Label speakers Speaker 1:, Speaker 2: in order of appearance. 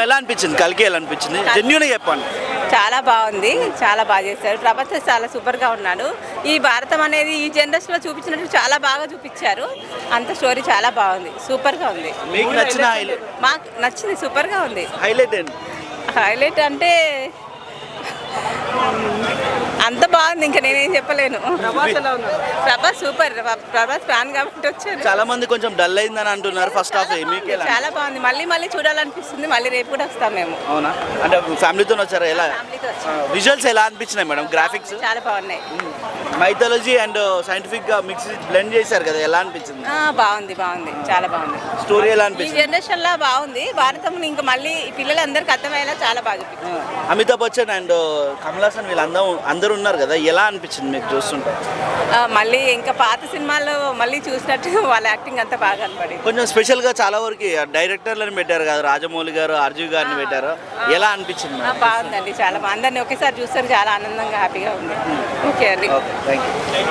Speaker 1: ఎలా అనిపించింది? కలికి ఎలా అనిపించింది? జెన్యున్ చెప్పండి.
Speaker 2: చాలా బాగుంది. చాలా బాగా చేశారు. ప్రభాస్ చాలా సూపర్గా ఉన్నాడు. ఈ భారతం అనేది ఈ జనరేషన్లో చూపించినట్టు చాలా బాగా చూపించారు. అంత స్టోరీ చాలా బాగుంది. సూపర్గా ఉంది.
Speaker 1: మీకు నచ్చిన
Speaker 2: మాకు నచ్చింది. సూపర్గా ఉంది.
Speaker 1: హైలైట్
Speaker 2: హైలైట్ అంటే అంత బాగుంది ఇంకా నేనేం చెప్పలేను. ప్రభాస్ సూపర్ ప్రభాస్ ఫ్యాన్ కాబట్టి వచ్చారు
Speaker 1: చాలా మంది కొంచెం డల్ అయిందని అంటున్నారు ఫస్ట్ హాఫ్ మీకు
Speaker 2: చాలా బాగుంది మళ్ళీ మళ్ళీ చూడాలనిపిస్తుంది మళ్ళీ రేపు కూడా వస్తాం మేము.
Speaker 1: అవునా? అంటే ఫ్యామిలీతో వచ్చారా? ఎలా? విజువల్స్ ఎలా అనిపించినాయి మేడం? గ్రాఫిక్స్
Speaker 2: చాలా బాగున్నాయి.
Speaker 1: మైథాలజీ అండ్ సైంటిఫిక్గా మిక్స్ బ్లెండ్ చేశారు కదా ఎలా అనిపించింది?
Speaker 2: ఆ, బాగుంది బాగుంది చాలా బాగుంది.
Speaker 1: స్టోరీ ఎలా
Speaker 2: ఈ
Speaker 1: అనిపించింది
Speaker 2: జనరేషన్లో బాగుంది భారతం ఇంకా మళ్ళీ ఈ పిల్లలందరికీ అర్థమయ్యేలా చాలా బాగా.
Speaker 1: అమితాబ్ బచ్చన్ అండ్ కమల్ హాసన్ వీళ్ళందరూ అందరూ ఉన్నారు కదా ఎలా అనిపించింది మీకు చూస్తుంటే?
Speaker 2: మళ్ళీ ఇంకా పాత సినిమాల్లో మళ్ళీ చూసినట్టు వాళ్ళ యాక్టింగ్ అంతా బాగా కనపడింది
Speaker 1: కొంచెం స్పెషల్గా చాలా వరకు డైరెక్టర్లను పెట్టారు కదా రాజమౌళి గారు అర్జున్ గారిని పెట్టారు. ఎలా అనిపించింది
Speaker 2: ఆ, బాగుందండి చాలా. బాగుంది అందరినీ ఒకేసారి చూస్తే చాలా ఆనందంగా హ్యాపీగా ఉంది. ఓకే అండి.
Speaker 1: Okay thank you